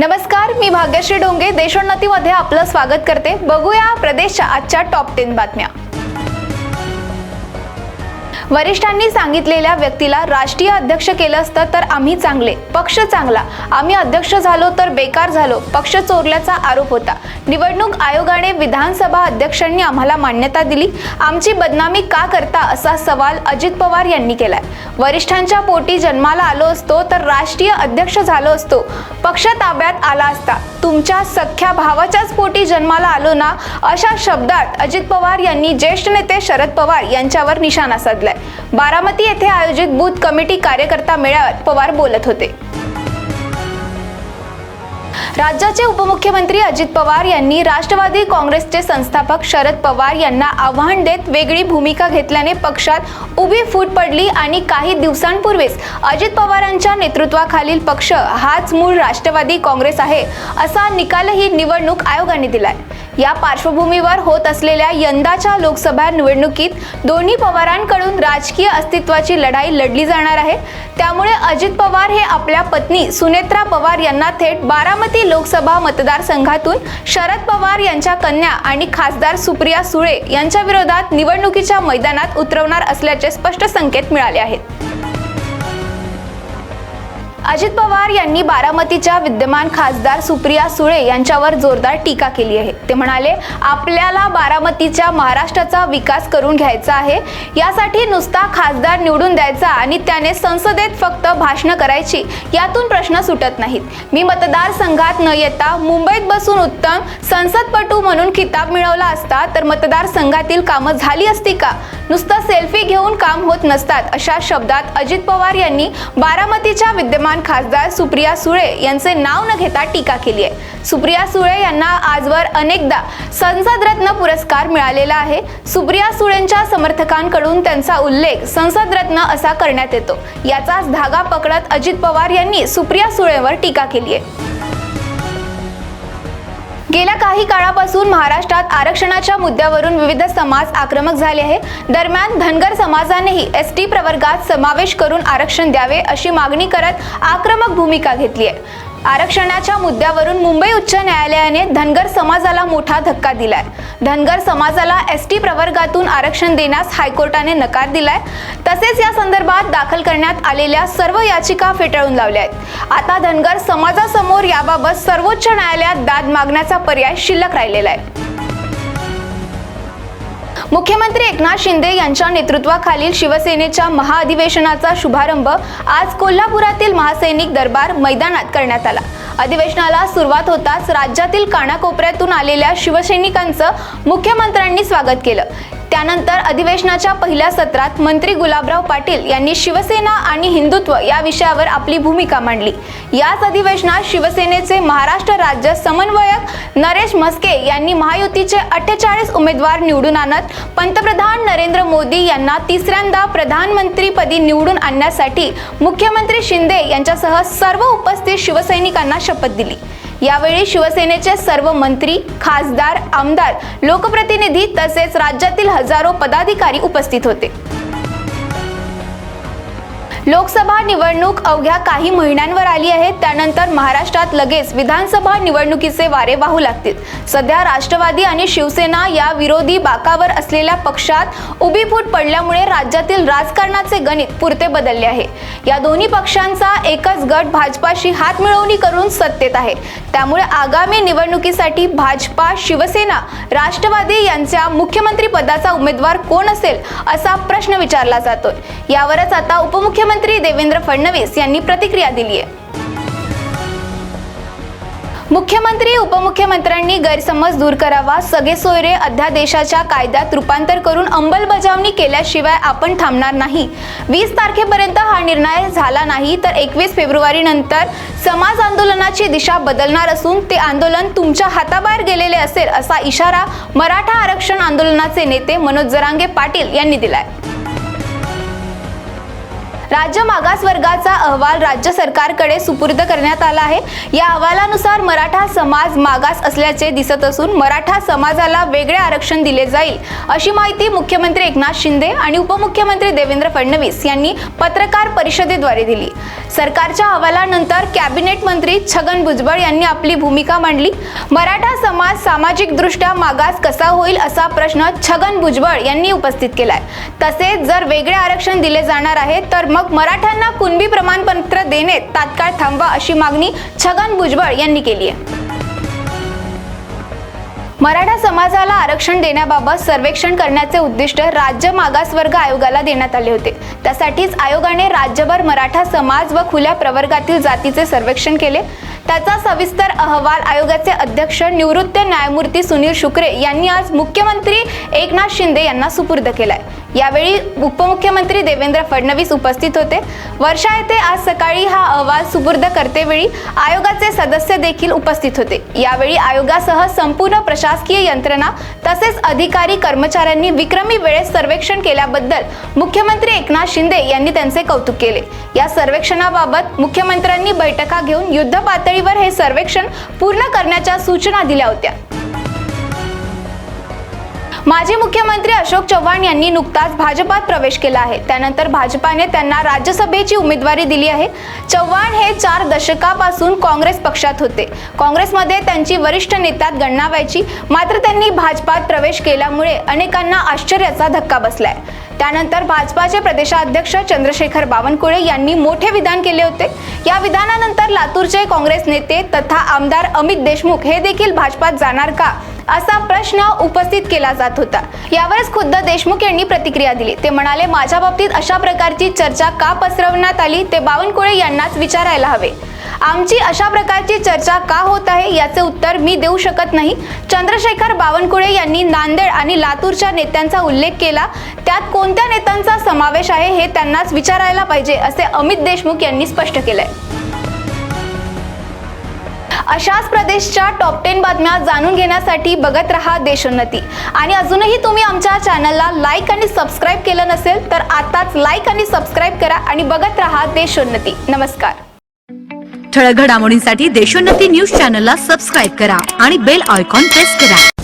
नमस्कार मी भाग्यश्री डोंगे. देशोन्नतीमध्ये आपलं स्वागत करते. बघूया प्रदेशच्या आजच्या टॉप टेन बातम्या. वरिष्ठांनी सांगितलेल्या व्यक्तीला राष्ट्रीय अध्यक्ष केलं असतं तर आम्ही चांगले पक्ष चांगला. आम्ही अध्यक्ष झालो तर बेकार झालो पक्ष चोरल्याचा आरोप होता. निवडणूक आयोगाने विधानसभा अध्यक्षांनी आम्हाला मान्यता दिली. आमची बदनामी का करता असा सवाल अजित पवार यांनी केलाय. वरिष्ठांच्या पोटी जन्माला आलो असतो तर राष्ट्रीय अध्यक्ष झालो असतो. पक्ष ताब्यात आला असता. तुमच्या सख्या भावाच्याच पोटी जन्माला आलो ना? अशा शब्दात अजित पवार यांनी ज्येष्ठ नेते शरद पवार यांच्यावर निशाणा साधलाय. बारामती येथे आयोजित बूथ कमिटी कार्यकर्ता मेळाव्यात पवार बोलत होते. राज्याचे उपमुख्यमंत्री अजित पवार यांनी राष्ट्रवादी काँग्रेसचे संस्थापक शरद पवार यांना आव्हान देत वेगळी भूमिका घेतल्याने पक्षात उभी फूट पडली आणि काही दिवसांपूर्वीच अजित पवारांच्या नेतृत्वाखालील पक्ष हाच मूळ राष्ट्रवादी काँग्रेस आहे असा निकालही निवडणूक आयोगाने दिलाय. या पार्श्वभूमीवर होत असलेल्या यंदाच्या लोकसभा निवडणुकीत दोन्ही पवारांकडून राजकीय अस्तित्वाची लढाई लढली जाणार आहे. त्यामुळे अजित पवार हे आपल्या पत्नी सुनेत्रा पवार यांना थेट बारामती लोकसभा मतदारसंघातून शरद पवार यांच्या कन्या आणि खासदार सुप्रिया सुळे यांच्या विरोधात निवडणुकीच्या मैदानात उतरवणार असल्याचे स्पष्ट संकेत मिळाले आहेत. अजित पवार यांनी बारामतीच्या विद्यमान खासदार सुप्रिया सुळे यांच्यावर जोरदार टीका केली आहे. ते म्हणाले आपल्याला बारामतीच्या महाराष्ट्राचा विकास करून घ्यायचा आहे. यासाठी नुसता खासदार निवडून द्यायचा आणि त्याने संसदेत फक्त भाषणं करायची यातून प्रश्न सुटत नाहीत. मी मतदारसंघात न येता मुंबईत बसून उत्तम संसदपटू म्हणून खिताब मिळवला असता तर मतदारसंघातील कामं झाली असती का? नुसतं सेल्फी घेऊन काम होत नसतात अशा शब्दात अजित पवार यांनी बारामतीच्या विद्यमान खासदार सुप्रिया सुळे यांचे नाव न घेता टीका केली आहे. सुप्रिया सुळे यांना आजवर अनेकदा संसद रत्न पुरस्कार मिळालेला आहे. सुप्रिया सुळेंच्या समर्थकांकडून त्यांचा उल्लेख संसद रत्न असा करण्यात येतो. याचाच धागा पकडत अजित पवार यांनी सुप्रिया सुळेवर टीका केली आहे. गेल्या काही काळापासून महाराष्ट्रात आरक्षणाच्या मुद्द्यावरून विविध समाज आक्रमक झाले आहे दरम्यान धनगर समाजानेही एस टी प्रवर्गात समावेश करून आरक्षण द्यावे अशी मागणी करत आक्रमक भूमिका घेतली आहे. आरक्षणाच्या मुद्द्यावरून मुंबई उच्च न्यायालयाने धनगर समाजाला मोठा धक्का दिलाय. धनगर समाजाला एस टी प्रवर्गातून आरक्षण देण्यास हायकोर्टाने नकार दिलाय. तसेच या संदर्भात दाखल करण्यात आलेल्या सर्व याचिका फेटाळून लावल्या आहेत. आता धनगर समाजासमोर याबाबत सर्वोच्च न्यायालयात दाद मागण्याचा पर्याय शिल्लक राहिलेला आहे. मुख्यमंत्री एकनाथ शिंदे यांच्या नेतृत्वाखालील शिवसेनेच्या महाअधिवेशनाचा शुभारंभ आज कोल्हापुरातील महासैनिक दरबार मैदानात करण्यात आला. अधिवेशनाला सुरुवात होताच राज्यातील कानाकोपऱ्यातून आलेल्या शिवसैनिकांचं मुख्यमंत्र्यांनी स्वागत केलं. त्यानंतर अधिवेशनाच्या पहिल्या सत्रात मंत्री गुलाबराव पाटील यांनी शिवसेना आणि हिंदुत्व या विषयावर आपली भूमिका मांडली. याच अधिवेशनात शिवसेनेचे महाराष्ट्र राज्य समन्वयक नरेश म्हस्के यांनी महायुतीचे अठ्ठेचाळीस उमेदवार निवडून आणत पंतप्रधान नरेंद्र मोदी यांना तिसऱ्यांदा प्रधानमंत्रीपदी निवडून आणण्यासाठी मुख्यमंत्री शिंदे यांच्यासह सर्व उपस्थित शिवसैनिकांना शपथ दिली. यावेळी शिवसेनेचे सर्व मंत्री खासदार आमदार लोकप्रतिनिधी तसेच राज्यातील हजारो पदाधिकारी उपस्थित होते. लोकसभा निवडणूक अवघ्या काही महिन्यांवर आली आहे. त्यानंतर महाराष्ट्रात लगेच विधानसभा निवडणुकीचे वारे वाहू लागतील. सध्या राष्ट्रवादी आणि शिवसेना या विरोधी बाकावर असलेल्या पक्षात उभी फूट पडल्यामुळे राज्यातील राजकारणाचे गणित पुरते बदलले आहे. या दोन्ही पक्षांचा एकच गट भाजपाशी हात मिळवणी करून सत्तेत आहे. त्यामुळे आगामी निवडणुकीसाठी भाजपा शिवसेना राष्ट्रवादी यांच्या मुख्यमंत्री पदाचा उमेदवार कोण असेल असा प्रश्न विचारला जातोय. यावरच आता उपमुख्यमंत्री देवेंद्र फडणवीस यांनी प्रतिक्रिया दिली आहे. मुख्यमंत्री उपमुख्यमंत्र्यांनी गैरसमज दूर करावा सगळे सोयरे अध्यादेशाच्या कायद्यात रूपांतर करून अंमलबजावणी केल्याशिवाय आपण थांबणार नाही. वीस तारखेपर्यंत हा निर्णय झाला नाही तर एकवीस फेब्रुवारी नंतर समाज आंदोलनाची दिशा बदलणार असून ते आंदोलन तुमच्या हाताबाहेर गेलेले असेल असा इशारा मराठा आरक्षण आंदोलनाचे नेते मनोज जरांगे पाटील यांनी दिलाय. राज्य मागास वर्गाचा अहवाल राज्य सरकारकडे सुपूर्द करण्यात आला आहे. या अहवालानुसार मराठा समाज मागास असल्याचे दिसत असून मराठा समाजाला वेगळे आरक्षण दिले जाईल अशी माहिती मुख्यमंत्री एकनाथ शिंदे आणि उपमुख्यमंत्री देवेंद्र फडणवीस यांनी पत्रकार परिषदेद्वारे दिली. सरकारच्या अहवालानंतर कॅबिनेट मंत्री छगन भुजबळ यांनी आपली भूमिका मांडली. मराठा समाज सामाजिकदृष्ट्या मागास कसा होईल असा प्रश्न छगन भुजबळ यांनी उपस्थित केलाय. तसेच जर वेगळे आरक्षण दिले जाणार आहे तर मग मराठ्यांना कुणबी प्रमाणपत्र देणे तात्काळ थांबवा अशी मागणी छगन भुजबळ यांनी केली आहे. मराठा समाजाला आरक्षण देण्याबाबत सर्वेक्षण करण्याचे उद्दिष्ट राज्य मागासवर्ग आयोगाला देण्यात आले होते. त्यासाठीच आयोगाने राज्यभर मराठा समाज व खुल्या प्रवर्गातील जातीचे सर्वेक्षण केले. त्याचा सविस्तर अहवाल आयोगाचे अध्यक्ष निवृत्त न्यायमूर्ती सुनील शुक्रे यांनी आज मुख्यमंत्री एकनाथ शिंदे यांना सुपूर्द केलाय. यावेळी उपमुख्यमंत्री देवेंद्र फडणवीस उपस्थित होते. वर्षा येथे आज सकाळी हा अहवाल सुपूर्द करतेवेळी आयोगाचे सदस्य देखील उपस्थित होते. यावेळी आयोगासह संपूर्ण प्रशासकीय यंत्रणा तसेच अधिकारी कर्मचाऱ्यांनी विक्रमी वेळेत सर्वेक्षण केल्याबद्दल मुख्यमंत्री एकनाथ शिंदे यांनी त्यांचे कौतुक केले. या सर्वेक्षणाबाबत मुख्यमंत्र्यांनी बैठका घेऊन युद्ध पातळीवर हे सर्वेक्षण पूर्ण करण्याच्या सूचना दिल्या होत्या. माजी मुख्यमंत्री अशोक चव्हाण यांनी नुकताच भाजपात प्रवेश केला आहे. त्यानंतर भाजपाने त्यांना राज्यसभेची उमेदवारी दिली आहे. चव्हाण हे चार दशकापासून काँग्रेस पक्षात होते. काँग्रेसमध्ये त्यांची वरिष्ठ नेत्यात गणना व्हायची. मात्र त्यांनी भाजपात प्रवेश केल्यामुळे अनेकांना आश्चर्याचा धक्का बसलाय. त्यानंतर भाजपाचे प्रदेशाध्यक्ष चंद्रशेखर बावनकुळे यांनी मोठे विधान केले होते. या विधानानंतर लातूरचे काँग्रेस नेते तथा आमदार अमित देशमुख हे देखील भाजपात जाणार का? असा प्रश्न उपस्थित केला जात होता. यावरच खुद्द देशमुख यांनी प्रतिक्रिया दिली. ते म्हणाले माझ्या बाबतीत अशा प्रकारची चर्चा का पसरवण्यात आली ते बावनकुळे यांनाच विचारायला हवे. आमची अशा प्रकारची चर्चा का होत आहे याचे उत्तर मी देऊ शकत नाही. चंद्रशेखर बावनकुळे यांनी नांदेड आणि लातूरच्या नेत्यांचा उल्लेख केला. त्यात कोणत्या नेत्यांचा समावेश आहे हे त्यांनाच विचारायला पाहिजे असे अमित देशमुख यांनी स्पष्ट केलंय. अशाच प्रदेशच्या टॉप टेन बातम्या जाणून घेण्यासाठी बघत रहा देशोन्नती. आणि अजूनही तुम्ही आमच्या चॅनलला लाईक आणि सबस्क्राईब केलं नसेल तर आताच लाईक आणि सबस्क्राईब करा आणि बघत रहा देशोन्नती. नमस्कार. ठळक घडामोडींसाठी देशोन्नती न्यूज चॅनलला सबस्क्राईब करा आणि बेल आयकॉन प्रेस करा.